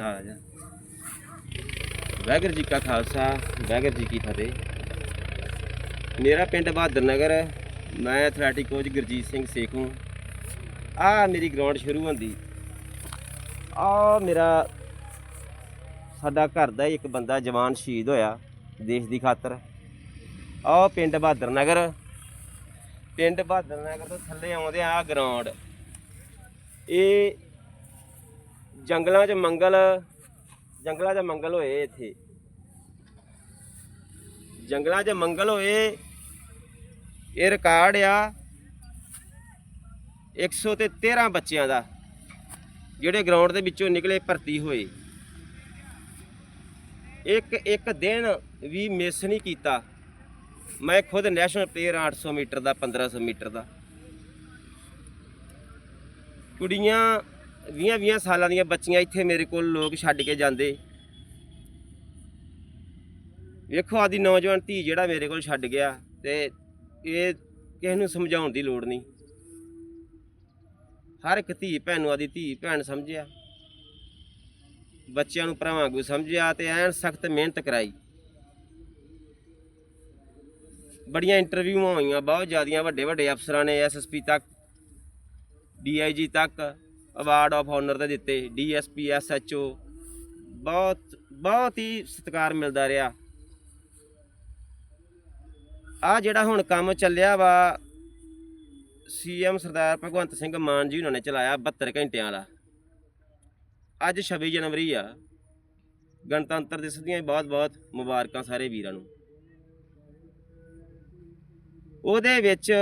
ਆ ਜਾ। ਵਾਹਿਗੁਰੂ ਜੀ ਕਾ ਖਾਲਸਾ, ਵਾਹਿਗੁਰੂ ਜੀ ਕੀ ਫਤਿਹ। ਮੇਰਾ ਪਿੰਡ ਬਹਾਦਰ ਨਗਰ, ਮੈਂ ਐਥਲੈਟਿਕ ਕੋਚ ਗੁਰਜੀਤ ਸਿੰਘ ਸੇਖੋਂ ਆ ਮੇਰੀ ਗਰਾਊਂਡ ਸ਼ੁਰੂ ਹੁੰਦੀ। ਆ ਮੇਰਾ, ਸਾਡਾ ਘਰ ਦਾ ਹੀ ਇੱਕ ਬੰਦਾ ਜਵਾਨ ਸ਼ਹੀਦ ਹੋਇਆ, ਦੇਸ਼ ਦੀ ਖਾਤਰ। ਆ ਪਿੰਡ ਬਹਾਦਰ ਨਗਰ। ਪਿੰਡ ਬਹਾਦਰ ਨਗਰ ਤੋਂ ਥੱਲੇ ਆਉਂਦੇ ਆ ਗਰਾਊਂਡ ਇਹ ਜੰਗਲਾਂ 'ਚ ਮੰਗਲ, ਜੰਗਲਾਂ 'ਚ ਮੰਗਲ ਹੋਏ ਇੱਥੇ। ਜੰਗਲਾਂ 'ਚ ਮੰਗਲ ਹੋਏ, ਇਹ ਰਿਕਾਰਡ ਆ 100 ਤੇ 13 ਬੱਚਿਆਂ ਦਾ, ਜਿਹੜੇ ਗਰਾਊਂਡ ਦੇ ਵਿੱਚੋਂ ਨਿਕਲੇ ਭਰਤੀ ਹੋਏ। ਇੱਕ ਇੱਕ ਦਿਨ ਵੀ ਮਿਸ ਨਹੀਂ ਕੀਤਾ। ਮੈਂ ਖੁਦ ਨੈਸ਼ਨਲ ਪਲੇਅਰ 800 ਮੀਟਰ ਦਾ 1500 ਮੀਟਰ ਦਾ। ਕੁੜੀਆਂ 20 20 ਸਾਲਾਂ ਦੀਆਂ ਬੱਚੀਆਂ ਇੱਥੇ ਮੇਰੇ ਕੋਲ ਲੋਕ ਛੱਡ ਕੇ ਜਾਂਦੇ। ਵੇਖੋ ਆਦੀ ਨੌਜਵਾਨ ਧੀ ਜਿਹੜਾ ਮੇਰੇ ਕੋਲ ਛੱਡ ਗਿਆ ਤੇ ਇਹ ਕਿਸੇ ਨੂੰ ਸਮਝਾਉਣ ਦੀ ਲੋੜ ਨਹੀਂ। ਹਰ ਇੱਕ ਧੀ ਭੈਣ ਨੂੰ ਆਦੀ ਧੀ ਭੈਣ ਸਮਝਿਆ। ਬੱਚਿਆਂ ਨੂੰ ਭਰਾਵਾਂ ਵਾਂਗੂ ਸਮਝਿਆ ਤੇ ਐਨ ਸਖਤ ਮਿਹਨਤ ਕਰਾਈ। ਬੜੀਆਂ ਇੰਟਰਵਿਊਆਂ ਹੋਈਆਂ, ਬਹੁਤ ਜ਼ਿਆਦੀਆਂ ਵੱਡੇ ਵੱਡੇ ਅਫਸਰਾਂ ਨੇ ਐਸਐਸਪੀ ਤੱਕ ਡੀਆਈਜੀ ਤੱਕ। ਅਵਾਰਡ ਆਫ ਆਨਰ ਦੇ ਦਿੱਤੇ ਡੀਐਸਪੀ ਐਸਐਚਓ ਬਹੁਤ ਬਹੁਤ ਹੀ ਸਤਿਕਾਰ ਮਿਲਦਾ ਰਿਹਾ। ਆ ਜਿਹੜਾ ਹੁਣ ਕੰਮ ਚੱਲਿਆ ਵਾ ਸੀਐਮ ਸਰਦਾਰ ਭਗਵੰਤ ਸਿੰਘ ਮਾਨ ਜੀ ਉਹਨਾਂ ਨੇ ਚਲਾਇਆ 72 ਘੰਟਿਆਂ ਵਾਲਾ ਅੱਜ 26 ਜਨਵਰੀ ਆ। ਗਣਤੰਤਰ ਦਿਵਸ ਦੀਆਂ ਬਹੁਤ ਬਹੁਤ ਮੁਬਾਰਕਾਂ ਸਾਰੇ ਵੀਰਾਂ ਨੂੰ। ਉਹਦੇ ਵਿੱਚ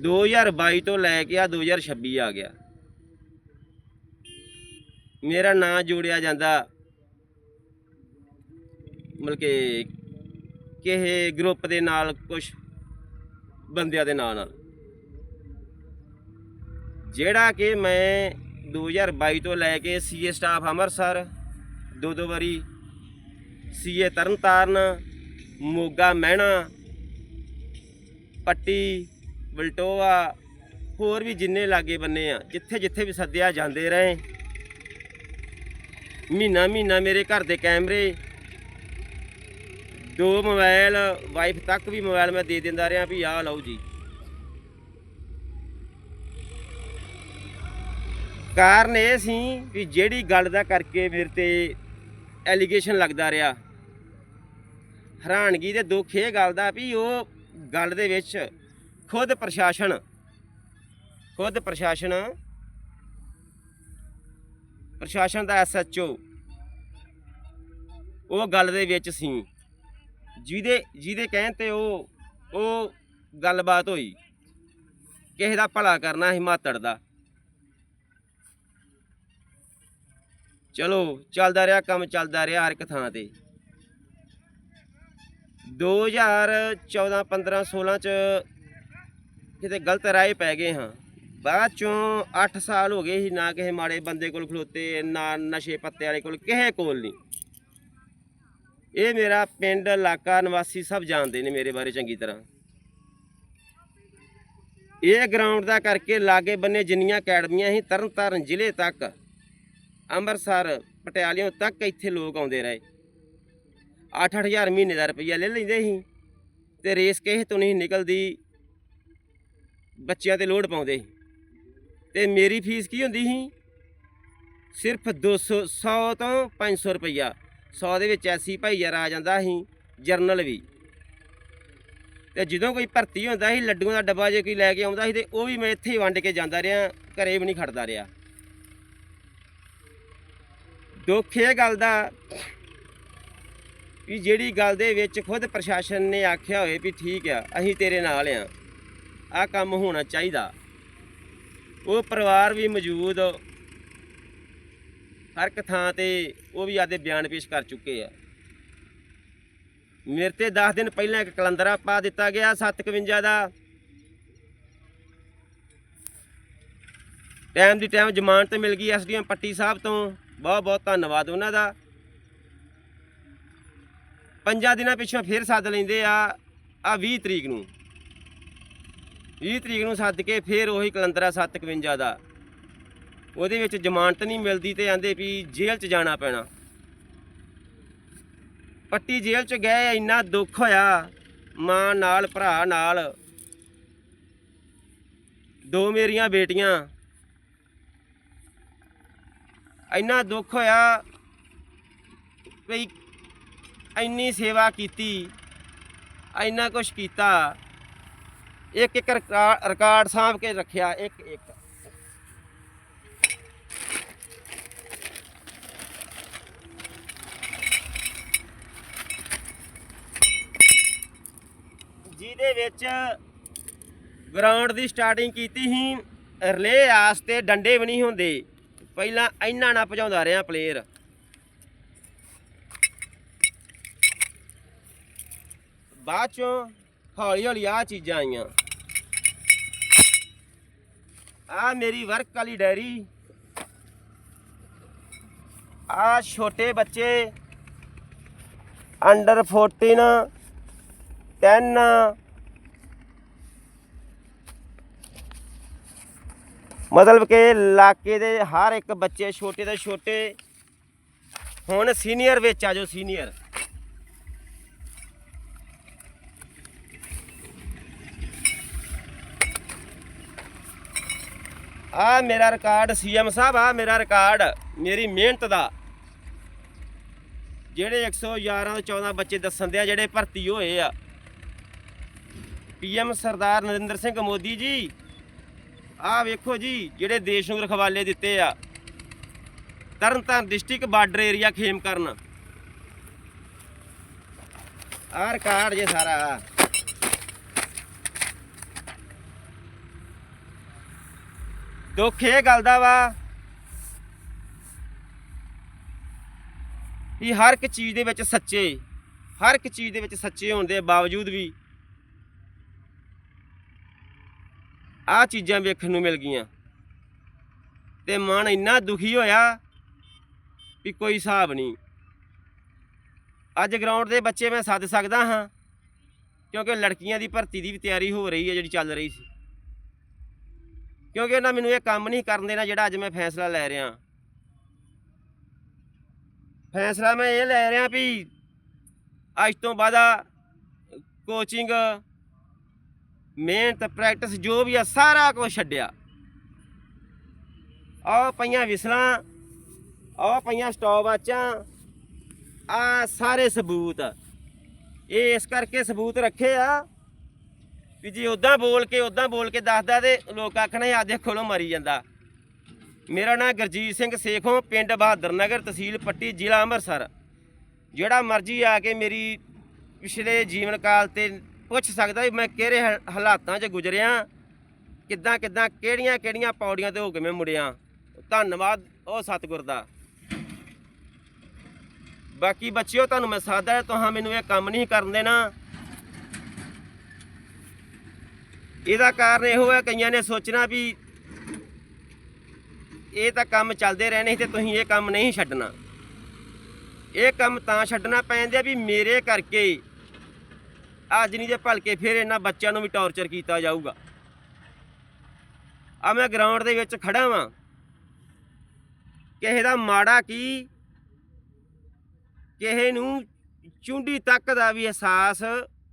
2022 ਤੋਂ ਲੈ ਕੇ ਆ 2026 ਆ ਗਿਆ। ਮੇਰਾ ਨਾਂ ਜੋੜਿਆ ਜਾਂਦਾ ਮਤਲਬ ਕਿ ਕਿਸੇ ਗਰੁੱਪ ਦੇ ਨਾਲ ਕੁਝ ਬੰਦਿਆਂ ਦੇ ਨਾਂ ਨਾਲ। ਜਿਹੜਾ ਕਿ ਮੈਂ 2022 ਤੋਂ ਲੈ ਕੇ ਸੀਏ ਸਟਾਫ ਅੰਮ੍ਰਿਤਸਰ ਦੋ ਦੋ ਵਾਰੀ ਸੀਏ ਤਰਨਤਾਰਨ, ਮੋਗਾ ਮਹਿਣਾ, ਪੱਟੀ ਬਲਟੋਆ ਹੋਰ ਵੀ ਜਿੰਨੇ ਲਾਗੇ ਬੰਨੇ ਆ, ਜਿੱਥੇ ਜਿੱਥੇ ਵੀ ਸੱਦਿਆ ਜਾਂਦੇ ਰਹੇ। ਮਹੀਨਾ ਮਹੀਨਾ ਮੇਰੇ ਘਰ ਦੇ ਕੈਮਰੇ, ਦੋ ਮੋਬਾਈਲ ਵਾਈਫ ਤੱਕ ਵੀ ਮੋਬਾਈਲ ਮੈਂ ਦੇ ਦਿੰਦਾ ਰਿਹਾ ਵੀ ਆਹ ਲਓ ਜੀ। ਕਾਰਨ ਇਹ ਸੀ ਵੀ ਜਿਹੜੀ ਗੱਲ ਦਾ ਕਰਕੇ ਮੇਰੇ ਤੇ ਐਲੀਗੇਸ਼ਨ ਲੱਗਦਾ ਰਿਹਾ। ਹੈਰਾਨਗੀ ਦੇ ਦੁੱਖ ਇਹ ਗੱਲ ਦਾ ਵੀ ਉਹ ਗੱਲ ਦੇ ਵਿੱਚ ਖੁਦ ਪ੍ਰਸ਼ਾਸਨ ਖੁਦ ਪ੍ਰਸ਼ਾਸਨ ਪ੍ਰਸ਼ਾਸਨ ਦਾ ਐਸਐਚਓ ਉਹ ਗੱਲ ਦੇ ਵਿੱਚ ਸੀ। ਜਿਹਦੇ ਜਿਹਦੇ ਕਹਿਣ ਤੇ ਉਹ ਉਹ ਗੱਲਬਾਤ ਹੋਈ। ਕਿਸੇ ਦਾ ਭਲਾ ਕਰਨਾ ਹਿਮਾਤੜ ਦਾ। ਚਲੋ, ਚੱਲਦਾ ਰਿਹਾ ਕੰਮ, ਚੱਲਦਾ ਰਿਹਾ ਹਰ ਇੱਕ ਥਾਂ ਤੇ। 2014 15 16 ਚ ਕਿਤੇ ਗਲਤ ਰਾਏ ਪੈ ਗਏ ਹਾਂ। ਬਾਅਦ ਚੋਂ 8 ਸਾਲ ਹੋ ਗਏ ਸੀ ਨਾ ਕਿਸੇ ਮਾੜੇ ਬੰਦੇ ਕੋਲ ਖਲੋਤੇ, ਨਾ ਨਸ਼ੇ ਪੱਤੇ ਵਾਲੇ ਕੋਲ, ਕਿਸੇ ਕੋਲ ਨਹੀਂ। ਇਹ ਮੇਰਾ ਪਿੰਡ, ਇਲਾਕਾ, ਨਿਵਾਸੀ ਸਭ ਜਾਣਦੇ ਨੇ ਮੇਰੇ ਬਾਰੇ ਚੰਗੀ ਤਰ੍ਹਾਂ। ਇਹ ਗਰਾਊਂਡ ਦਾ ਕਰਕੇ ਲਾਗੇ ਬੰਨੇ ਜਿੰਨੀਆਂ ਅਕੈਡਮੀਆਂ ਸੀ, ਤਰਨਤਾਰਨ ਜ਼ਿਲ੍ਹੇ ਤੱਕ, ਅੰਮ੍ਰਿਤਸਰ, ਪਟਿਆਲਿਓਂ ਤੱਕ ਇੱਥੇ ਲੋਕ ਆਉਂਦੇ ਰਹੇ। 8-8000 ਮਹੀਨੇ ਦਾ ਰੁਪਈਆ ਲੈ ਲੈਂਦੇ ਸੀ ਤੇ ਰੇਸ ਕਿਸੇ ਤੋਂ ਨਹੀਂ ਨਿਕਲਦੀ। ਬੱਚਿਆਂ ਤੇ ਲੋਡ ਪਾਉਂਦੇ ਸੀ। ਤੇ ਮੇਰੀ ਫੀਸ ਕੀ ਹੁੰਦੀ ਸੀ? ਸਿਰਫ 200 100 ਤੋਂ 500 ਰੁਪਈਆ। 100 ਦੇ ਵਿੱਚ ਐਸੀ ਭਾਈਚਾਰਾ ਆ ਜਾਂਦਾ ਸੀ, ਜਰਨਲ ਵੀ। ਤੇ ਜਦੋਂ ਕੋਈ ਭਰਤੀ ਹੁੰਦਾ ਸੀ, ਲੱਡੂਆਂ ਦਾ ਡੱਬਾ ਜੇ ਕੋਈ ਲੈ ਕੇ ਆਉਂਦਾ ਸੀ, ਤੇ ਉਹ ਵੀ ਮੈਂ ਇੱਥੇ ਹੀ ਵੰਡ ਕੇ ਜਾਂਦਾ ਰਿਹਾ, ਘਰੇ ਵੀ ਨਹੀਂ ਖੜਦਾ ਰਿਹਾ। ਦੁੱਖ ਇਹ ਗੱਲ ਦਾ ਵੀ ਜਿਹੜੀ ਗੱਲ ਦੇ ਵਿੱਚ ਖੁਦ ਪ੍ਰਸ਼ਾਸਨ ਨੇ ਆਖਿਆ ਹੋਏ ਵੀ ਠੀਕ ਆ, ਅਸੀਂ ਤੇਰੇ ਨਾਲ ਆ। ਆ ਕੰਮ ਹੋਣਾ ਚਾਹੀਦਾ। ਉਹ ਪਰਿਵਾਰ ਵੀ ਮੌਜੂਦ, ਹਰ ਇੱਕ ਥਾਂ ਤੇ ਉਹ ਵੀ ਆਦੇ ਬਿਆਨ ਪੇਸ਼ ਕਰ ਚੁੱਕੇ ਆ। ਮੇਰੇ ਤੇ 10 ਦਿਨ ਪਹਿਲਾਂ ਇੱਕ ਕਲੰਦਰਾ ਪਾ ਦਿੱਤਾ ਗਿਆ 751 ਦਾ। ਟਾਈਮ ਦੀ ਟਾਈਮ ਜ਼ਮਾਨਤ ਮਿਲ ਗਈ ਐਸਡੀਐਮ ਪੱਟੀ ਸਾਹਿਬ ਤੋਂ। ਬਹੁਤ ਬਹੁਤ ਧੰਨਵਾਦ ਉਹਨਾਂ ਦਾ। ਪੰਜਾਂ ਦਿਨਾਂ ਪਿੱਛੋਂ ਫਿਰ ਸੱਦ ਲੈਂਦੇ ਆ ਆ 20 ਤਰੀਕ ਨੂੰ। 20 ਤਰੀਕ ਨੂੰ ਸੱਦ ਕੇ ਫਿਰ ਉਹੀ ਕਲੰਦਰਾ 751 ਦਾ। ਉਹਦੇ ਵਿੱਚ ਜ਼ਮਾਨਤ ਨਹੀਂ ਮਿਲਦੀ ਤੇ ਆਂਦੇ ਵੀ ਜੇਲ੍ਹ 'ਚ ਜਾਣਾ ਪੈਣਾ। ਪੱਟੀ ਜੇਲ੍ਹ 'ਚ ਗਏ, ਇੰਨਾ ਦੁੱਖ ਹੋਇਆ, ਮਾਂ ਨਾਲ, ਭਰਾ ਨਾਲ। ਦੋ ਮੇਰੀਆਂ ਬੇਟੀਆਂ। ਇੰਨਾ ਦੁੱਖ ਹੋਇਆ ਵੀ ਇੰਨੀ ਸੇਵਾ ਕੀਤੀ, ਇੰਨਾ ਕੁਛ ਕੀਤਾ। ਇੱਕ ਇੱਕ ਰਿਕਾ- ਰਿਕਾਰਡ ਸਾਂਭ ਕੇ ਰੱਖਿਆ, ਇੱਕ ਇੱਕ। ਜਿਹਦੇ ਵਿੱਚ ਗਰਾਊਂਡ ਦੀ ਸਟਾਰਟਿੰਗ ਕੀਤੀ ਸੀ ਰਿਲੇ ਆਸ ਤੇ ਡੰਡੇ ਵੀ ਨਹੀਂ ਹੁੰਦੇ। ਪਹਿਲਾਂ ਇੰਨਾ ਨਾ ਭਜਾਉਂਦਾ ਰਿਹਾ ਪਲੇਅਰ ਬਾਅਦ ਚੋਂ ਹੌਲੀ ਹੌਲੀ ਆ ਚੀਜ਼ਾਂ ਆਈਆਂ। ਆ ਮੇਰੀ ਵਰਕ ਵਾਲੀ ਡੈਰੀ। ਆ ਛੋਟੇ ਬੱਚੇ ਅੰਡਰ 14 10 ਮਤਲਬ ਕਿ ਇਲਾਕੇ ਦੇ ਹਰ ਇੱਕ ਬੱਚੇ ਛੋਟੇ ਤੋਂ ਛੋਟੇ, ਹੁਣ ਸੀਨੀਅਰ ਵਿੱਚ ਆ ਜੋ ਸੀਨੀਅਰ ਆ ਮੇਰਾ ਰਿਕਾਰਡ ਸੀਐਮ ਸਾਹਿਬ, ਆ ਮੇਰਾ ਰਿਕਾਰਡ ਮੇਰੀ ਮਿਹਨਤ ਦਾ। ਜਿਹੜੇ 111 ਤੋਂ 14 ਬੱਚੇ ਦੱਸਣ ਦੇ ਆ ਜਿਹੜੇ ਭਰਤੀ ਹੋਏ ਆ। ਪੀਐਮ ਸਰਦਾਰ ਨਰਿੰਦਰ ਸਿੰਘ ਮੋਦੀ ਜੀ ਆਹ ਵੇਖੋ ਜੀ, ਜਿਹੜੇ ਦੇਸ਼ ਨੂੰ ਰਖਵਾਲੇ ਦਿੱਤੇ ਆ। Tarn Taran district border area Khem ਕਰਨ। ਆਹ ਰਿਕਾਰਡ ਜੇ ਸਾਰਾ। ਦੁੱਖ ਇਹ ਗੱਲ ਦਾ ਵਾ ਵੀ ਹਰ ਇੱਕ ਚੀਜ਼ ਦੇ ਵਿੱਚ ਸੱਚੇ, ਹਰ ਇੱਕ ਚੀਜ਼ ਦੇ ਵਿੱਚ ਸੱਚੇ ਹੋਣ ਦੇ ਬਾਵਜੂਦ ਵੀ ਆਹ ਚੀਜ਼ਾਂ ਵੇਖਣ ਨੂੰ ਮਿਲ ਗਈਆਂ। ਤੇ ਮਨ ਇੰਨਾ ਦੁਖੀ ਹੋਇਆ ਵੀ ਕੋਈ ਹਿਸਾਬ ਨਹੀਂ। ਅੱਜ ਗਰਾਊਂਡ ਦੇ ਬੱਚੇ ਮੈਂ ਸੱਦ ਸਕਦਾ ਹਾਂ, ਕਿਉਂਕਿ ਲੜਕੀਆਂ ਦੀ ਭਰਤੀ ਦੀ ਵੀ ਤਿਆਰੀ ਹੋ ਰਹੀ ਹੈ ਜਿਹੜੀ ਚੱਲ ਰਹੀ ਸੀ। ਕਿਉਂਕਿ ਉਹਨਾਂ ਮੈਨੂੰ ਇਹ ਕੰਮ ਨਹੀਂ ਕਰਨ ਦੇਣਾ ਜਿਹੜਾ ਅੱਜ ਮੈਂ ਫੈਸਲਾ ਲੈ ਰਿਹਾ। ਫੈਸਲਾ ਮੈਂ ਇਹ ਲੈ ਰਿਹਾ ਵੀ ਅੱਜ ਤੋਂ ਬਾਅਦ ਕੋਚਿੰਗ ਮਿਹਨਤ ਪ੍ਰੈਕਟਿਸ ਜੋ ਵੀ ਆ ਸਾਰਾ ਕੁਝ ਛੱਡਿਆ। ਆਹ ਪਈਆਂ ਵਿਸਲਾਂ, ਆਹ ਪਈਆਂ ਸਟਾਪ ਵਾਚਾਂ ਆ ਸਾਰੇ ਸਬੂਤ। ਇਹ ਇਸ ਕਰਕੇ ਸਬੂਤ ਰੱਖੇ ਆ ਵੀ ਜੇ ਉਦਾਂ ਬੋਲ ਕੇ ਉਦਾਂ ਬੋਲ ਕੇ ਦੱਸਦਾ ਤੇ ਲੋਕ ਆਖਣੇ ਆਦੇ ਕੋਲੋਂ ਮਰੀ ਜਾਂਦਾ। ਮੇਰਾ ਨਾਮ ਗੁਰਜੀਤ ਸਿੰਘ ਸੇਖੋਂ, ਪਿੰਡ ਬਹਾਦਰ ਨਗਰ, ਤਹਿਸੀਲ ਪੱਟੀ, ਜ਼ਿਲ੍ਹਾ ਅੰਮ੍ਰਿਤਸਰ। ਜਿਹੜਾ ਮਰਜ਼ੀ ਆ ਕੇ ਮੇਰੀ ਪਿਛਲੇ ਜੀਵਨ ਕਾਲ ਤੇ ਪੁੱਛ ਸਕਦਾ ਵੀ ਮੈਂ ਕਿਹੜੇ ਹਾਲਾਤਾਂ 'ਚ ਗੁਜ਼ਰਿਆ, ਕਿੱਦਾਂ ਕਿੱਦਾਂ, ਕਿਹੜੀਆਂ ਕਿਹੜੀਆਂ ਪੌੜੀਆਂ ਤੇ ਹੋ ਕੇ ਮੈਂ ਮੁੜਿਆ। ਧੰਨਵਾਦ, ਉਹ ਸਤਿਗੁਰ ਦਾ। ਬਾਕੀ ਬੱਚਿਓ, ਤੁਹਾਨੂੰ ਮੈਂ ਸਾਦਾ ਹੈ, ਤੁਹਾਂ ਮੈਨੂੰ ਇਹ ਕੰਮ ਨਹੀਂ ਕਰਨ ਦੇਣਾ। ਇਹਦਾ ਕਾਰਨ ਇਹੋ ਹੈ, ਕਈਆਂ ਨੇ ਸੋਚਣਾ ਵੀ ਇਹ ਤਾਂ ਕੰਮ ਚੱਲਦੇ ਰਹਿਣੇ ਸੀ ਤੇ ਤੁਸੀਂ ਇਹ ਕੰਮ ਨਹੀਂ ਛੱਡਣਾ। ਇਹ ਕੰਮ ਤਾਂ ਛੱਡਣਾ ਪੈਂਦਾ ਵੀ ਮੇਰੇ ਕਰਕੇ ਅੱਜ ਨਹੀਂ ਜੇ ਭਲਕੇ ਫਿਰ ਇਹਨਾਂ ਬੱਚਿਆਂ ਨੂੰ ਵੀ ਟੌਰਚਰ ਕੀਤਾ ਜਾਊਗਾ। ਆ ਮੈਂ ਗਰਾਊਂਡ ਦੇ ਵਿੱਚ ਖੜਾ ਵਾਂ। ਕਿਸੇ ਦਾ ਮਾੜਾ ਕੀ, ਕਿਸੇ ਨੂੰ ਚੁੰਡੀ ਤੱਕ ਦਾ ਵੀ ਅਹਿਸਾਸ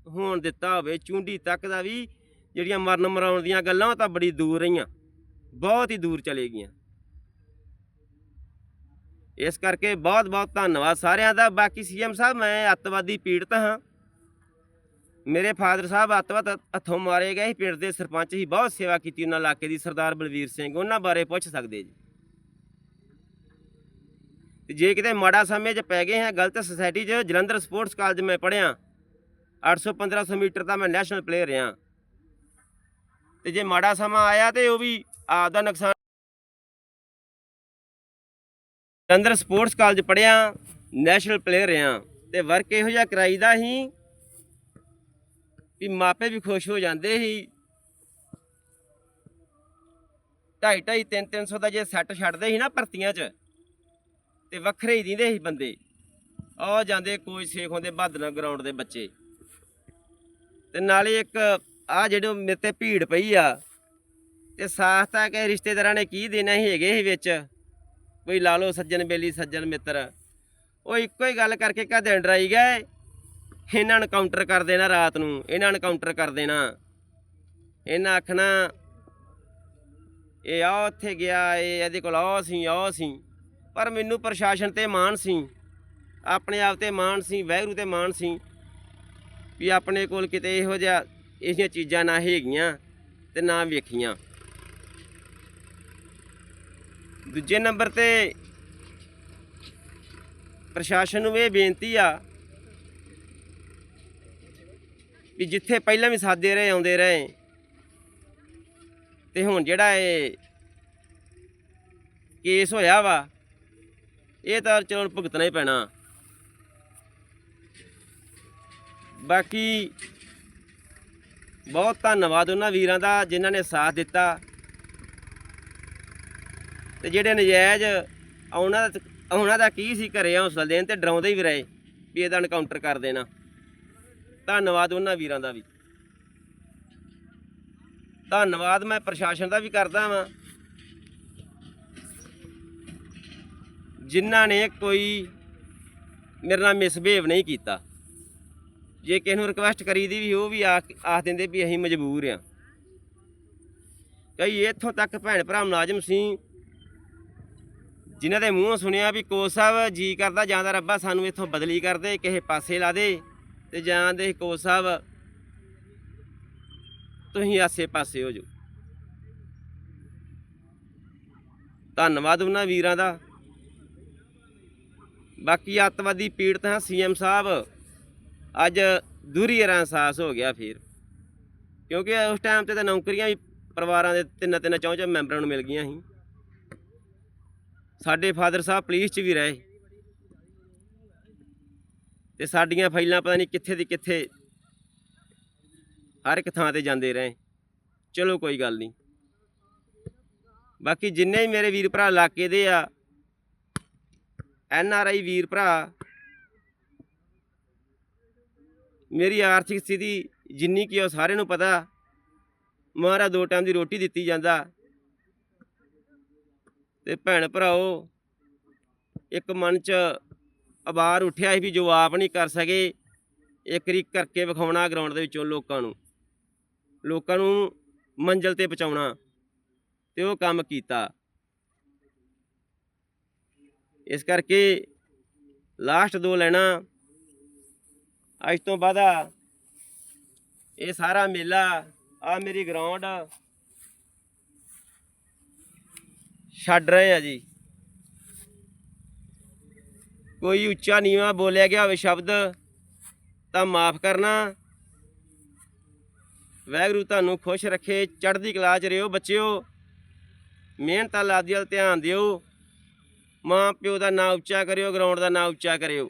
ਹੋਣ ਦਿੱਤਾ ਹੋਵੇ, ਚੁੰਡੀ ਤੱਕ ਦਾ ਵੀ ਜਿਹੜੀਆਂ ਮਰਨ ਮਰਾਉਣ ਦੀਆਂ ਗੱਲਾਂ ਉਹ ਤਾਂ ਬੜੀ ਦੂਰ ਰਹੀਆਂ, ਬਹੁਤ ਹੀ ਦੂਰ ਚਲੇ ਗਈਆਂ। ਇਸ ਕਰਕੇ ਬਹੁਤ ਬਹੁਤ ਧੰਨਵਾਦ ਸਾਰਿਆਂ ਦਾ। ਬਾਕੀ ਸੀਐਮ ਸਾਹਿਬ, ਮੈਂ ਅੱਤਵਾਦੀ ਪੀੜਤ ਹਾਂ। ਮੇਰੇ ਫਾਦਰ ਸਾਹਿਬ ਅੱਤਵਾਦ ਹੱਥੋਂ ਮਾਰੇ ਗਏ ਸੀ ਪਿੰਡ ਦੇ ਸਰਪੰਚ ਹੀ ਬਹੁਤ ਸੇਵਾ ਕੀਤੀ ਉਹਨਾਂ ਇਲਾਕੇ ਦੀ, ਸਰਦਾਰ ਬਲਵੀਰ ਸਿੰਘ, ਉਹਨਾਂ ਬਾਰੇ ਪੁੱਛ ਸਕਦੇ ਜੀ। ਤੇ ਜੇ ਕਿਤੇ ਮਾੜਾ ਸਮੇਂ 'ਚ ਪੈ ਗਏ ਹਾਂ, ਗਲਤ ਸੁਸਾਇਟੀ 'ਚ, ਜਲੰਧਰ ਸਪੋਰਟਸ ਕਾਲਜ ਮੈਂ ਪੜ੍ਹਿਆ। 800 1500 ਮੀਟਰ ਦਾ ਮੈਂ ਨੈਸ਼ਨਲ ਪਲੇਅਰ ਰਿਹਾ। ਤੇ ਜੇ ਮਾੜਾ ਸਮਾਂ ਆਇਆ ਤੇ ਉਹ ਵੀ ਆਪ ਦਾ ਨੁਕਸਾਨ ਜਲੰਧਰ ਸਪੋਰਟਸ ਕਾਲਜ ਪੜ੍ਹਿਆ, ਨੈਸ਼ਨਲ ਪਲੇਅਰ ਰਿਹਾ ਤੇ ਵਰਕ ਇਹੋ ਜਿਹਾ ਕਰਾਈਦਾ ਸੀ ਵੀ ਮਾਪੇ ਵੀ ਖੁਸ਼ ਹੋ ਜਾਂਦੇ ਸੀ। ਢਾਈ ਢਾਈ ਤਿੰਨ ਤਿੰਨ ਸੌ ਦਾ ਜੇ ਸੈੱਟ ਛੱਡਦੇ ਸੀ ਨਾ ਭਰਤੀਆਂ 'ਚ ਤੇ ਵੱਖਰੇ ਹੀ ਦਿੰਦੇ ਸੀ ਬੰਦੇ। ਆ ਜਾਂਦੇ ਕੋਚ ਸੇਖ ਹੁੰਦੇ ਬਹਾਦਰ ਗਰਾਊਂਡ ਦੇ ਬੱਚੇ। ਤੇ ਨਾਲੇ ਇੱਕ ਆ ਜਿਹੜੇ ਮੇਰੇ ਤੇ ਭੀੜ ਪਈ ਆ, ਤੇ ਸਾਥ ਤਾਂ ਕਿ ਰਿਸ਼ਤੇਦਾਰਾਂ ਨੇ ਕੀ ਦੇਣਾ ਹੀ ਹੈਗੇ ਸੀ ਵਿੱਚ? ਕੋਈ ਲਾ ਲਓ ਸੱਜਣ ਬੇਲੀ, ਸੱਜਣ ਮਿੱਤਰ। ਉਹ ਇੱਕੋ ਹੀ ਗੱਲ ਕਰਕੇ ਕਦੇ ਡਰਾਈ ਗਏ। ਇਹਨਾਂ ਨੂੰ ਕਾਊਂਟਰ ਕਰ ਦੇਣਾ ਰਾਤ ਨੂੰ, ਇਹਨਾਂ ਨੂੰ ਕਾਊਂਟਰ ਕਰ ਦੇਣਾ। ਇਹਨਾਂ ਆਖਣਾ, ਇਹ ਆ ਉੱਥੇ ਗਿਆ, ਇਹ ਇਹਦੇ ਕੋਲ ਆ ਸੀ ਆ ਸੀ। ਪਰ ਮੈਨੂੰ ਪ੍ਰਸ਼ਾਸਨ ਤੇ ਮਾਣ ਸੀ। ਆਪਣੇ ਆਪ ਤੇ ਮਾਣ ਸੀ ਵਹਿਰੂ ਤੇ ਮਾਣ ਸੀ। ਵੀ ਆਪਣੇ ਕੋਲ ਕਿਤੇ ਇਹੋ ਜਿਹਾ ਇਹ ਜਿਹੀਆਂ ਚੀਜ਼ਾਂ ਨਾ ਹੈਗੀਆਂ ਤੇ ਨਾ ਵੇਖੀਆਂ। ਦੂਜੇ ਨੰਬਰ ਤੇ ਪ੍ਰਸ਼ਾਸਨ ਨੂੰ ਇਹ ਬੇਨਤੀ ਆ ਵੀ ਜਿੱਥੇ ਪਹਿਲਾਂ ਵੀ ਸਾਦੇ ਰਹੇ, ਆਉਂਦੇ ਰਹੇ, ਤੇ ਹੁਣ ਜਿਹੜਾ ਇਹ ਕੇਸ ਹੋਇਆ ਵਾ, ਇਹ ਤਾਂ ਚਲੋ ਭੁਗਤਣਾ ਹੀ ਪੈਣਾ। ਬਾਕੀ ਬਹੁਤ ਧੰਨਵਾਦ ਉਹਨਾਂ ਵੀਰਾਂ ਦਾ ਜਿਨ੍ਹਾਂ ਨੇ ਸਾਥ ਦਿੱਤਾ। ਤੇ ਜਿਹੜੇ ਨਜਾਇਜ਼ ਉਹਨਾਂ ਦਾ ਉਹਨਾਂ ਦਾ ਕੀ ਸੀ ਘਰੇ ਹੌਸਲਾ ਦੇਣ ਤੇ ਡਰਾਉਂਦੇ ਵੀ ਰਹੇ ਵੀ ਇਹਦਾ ਐਨਕਾਊਂਟਰ ਕਰ ਦੇਣਾ। ਧੰਨਵਾਦ ਉਹਨਾਂ ਵੀਰਾਂ ਦਾ ਵੀ। ਧੰਨਵਾਦ ਮੈਂ ਪ੍ਰਸ਼ਾਸਨ ਦਾ ਵੀ ਕਰਦਾ ਵਾਂ। ਜਿਨ੍ਹਾਂ ਨੇ ਕੋਈ ਮੇਰੇ ਨਾਲ ਮਿਸਬਿਹੇਵ ਨਹੀਂ ਕੀਤਾ। ਜੇ ਕਿਸੇ ਨੂੰ ਰਿਕਵੈਸਟ ਕਰੀਦੀ ਵੀ, ਉਹ ਵੀ ਆ ਆਖ ਦਿੰਦੇ ਵੀ ਅਸੀਂ ਮਜਬੂਰ ਆ। ਕਈ ਇੱਥੋਂ ਤੱਕ ਭੈਣ ਭਰਾ ਮੁਲਾਜ਼ਮ ਸੀ, ਜਿਨ੍ਹਾਂ ਦੇ ਮੂੰਹੋਂ ਸੁਣਿਆ ਵੀ ਕੋਚ ਸਾਹਿਬ ਜੀ ਕਰਦਾ ਜਾਂਦਾ ਰੱਬਾ ਸਾਨੂੰ ਇੱਥੋਂ ਬਦਲੀ ਕਰ ਦੇ, ਕਿਸੇ ਪਾਸੇ ਲਾ ਦੇ, ਤੇ ਜਾਂ ਦੇ ਕੋਚ ਸਾਹਿਬ, ਤੁਸੀਂ ਆਸੇ ਪਾਸੇ ਹੋ ਜਾਓ। ਧੰਨਵਾਦ ਉਹਨਾਂ ਵੀਰਾਂ ਦਾ। ਬਾਕੀ ਅੱਤਵਾਦੀ ਪੀੜਤ ਹਾਂ ਸੀਐਮ ਸਾਹਿਬ। ਅੱਜ ਦੂਰੀ ਰਾਂ ਅਹਿਸਾਸ ਹੋ ਗਿਆ ਫਿਰ। ਕਿਉਂਕਿ ਉਸ ਟਾਈਮ ਤੇ ਤਾਂ ਨੌਕਰੀਆਂ ਵੀ ਪਰਿਵਾਰਾਂ ਦੇ ਤਿੰਨ ਤਿੰਨ ਚੌਂ ਚੌਂ ਮੈਂਬਰਾਂ ਨੂੰ ਮਿਲ ਗਈਆਂ ਸੀ। ਸਾਡੇ ਫਾਦਰ ਸਾਹਿਬ ਪੁਲਿਸ 'ਚ ਵੀ ਰਹੇ। ਤੇ ਸਾਡੀਆਂ ਫਾਈਲਾਂ ਪਤਾ ਨਹੀਂ ਕਿੱਥੇ ਦੀ ਕਿੱਥੇ ਹਰ ਇੱਕ ਥਾਂ ਤੇ ਜਾਂਦੇ ਰਹੇ। ਚਲੋ ਕੋਈ ਗੱਲ ਨਹੀਂ। ਬਾਕੀ ਜਿੰਨੇ ਵੀ ਮੇਰੇ ਵੀਰ ਭਰਾ ਇਲਾਕੇ ਦੇ ਆ ਐਨ ਆਰ ਆਈ ਵੀਰ ਭਰਾ ਮੇਰੀ ਆਰਥਿਕ ਸਥਿਤੀ ਜਿੰਨੀ ਕੀ ਉਹ ਸਾਰਿਆਂ ਨੂੰ ਪਤਾ। ਮਹਾਰਾ ਦੋ ਟਾਈਮ ਦੀ ਰੋਟੀ ਦਿੱਤੀ ਜਾਂਦਾ। ਤੇ ਭੈਣ ਭਰਾਓ, ਇੱਕ ਮਨ ਚ ਅਬਾਰ ਉੱਠਿਆ ਸੀ ਵੀ ਜੋ ਆਪ ਨਹੀਂ ਕਰ ਸਕੇ, ਇੱਕ ਰੀ ਕਰਕੇ ਵਿਖਾਉਣਾ ਗਰਾਊਂਡ ਦੇ ਵਿੱਚੋਂ ਲੋਕਾਂ ਨੂੰ। ਲੋਕਾਂ ਨੂੰ ਮੰਜ਼ਲ ਤੇ ਪਹੁੰਚਾਉਣਾ ਤੇ ਉਹ ਕੰਮ ਕੀਤਾ। ਇਸ ਕਰਕੇ ਲਾਸਟ ਦੋ ਲੈਣਾ ਅੱਜ ਤੋਂ ਬਾਅਦ ਇਹ ਸਾਰਾ ਮੇਲਾ, ਆ ਮੇਰੀ ਗਰਾਊਂਡ ਛੱਡ ਰਹੇ ਆ ਜੀ। ਕੋਈ ਉੱਚਾ ਨੀਵਾ ਬੋਲਿਆ ਗਿਆ ਹੋਵੇ ਸ਼ਬਦ, ਤਾਂ ਮਾਫ ਕਰਨਾ। ਵਾਹਿਗੁਰੂ ਤੁਹਾਨੂੰ ਖੁਸ਼ ਰੱਖੇ, ਚੜ੍ਹਦੀ ਕਲਾ 'ਚ ਰਿਓ ਬੱਚਿਓ। ਮਿਹਨਤ ਲਾਦੀ ਵੱਲ ਧਿਆਨ ਦਿਓ। ਮਾਂ ਪਿਓ ਦਾ ਨਾਂ ਉੱਚਾ ਕਰਿਓ ਗਰਾਊਂਡ ਦਾ ਨਾਂ ਉੱਚਾ ਕਰਿਓ।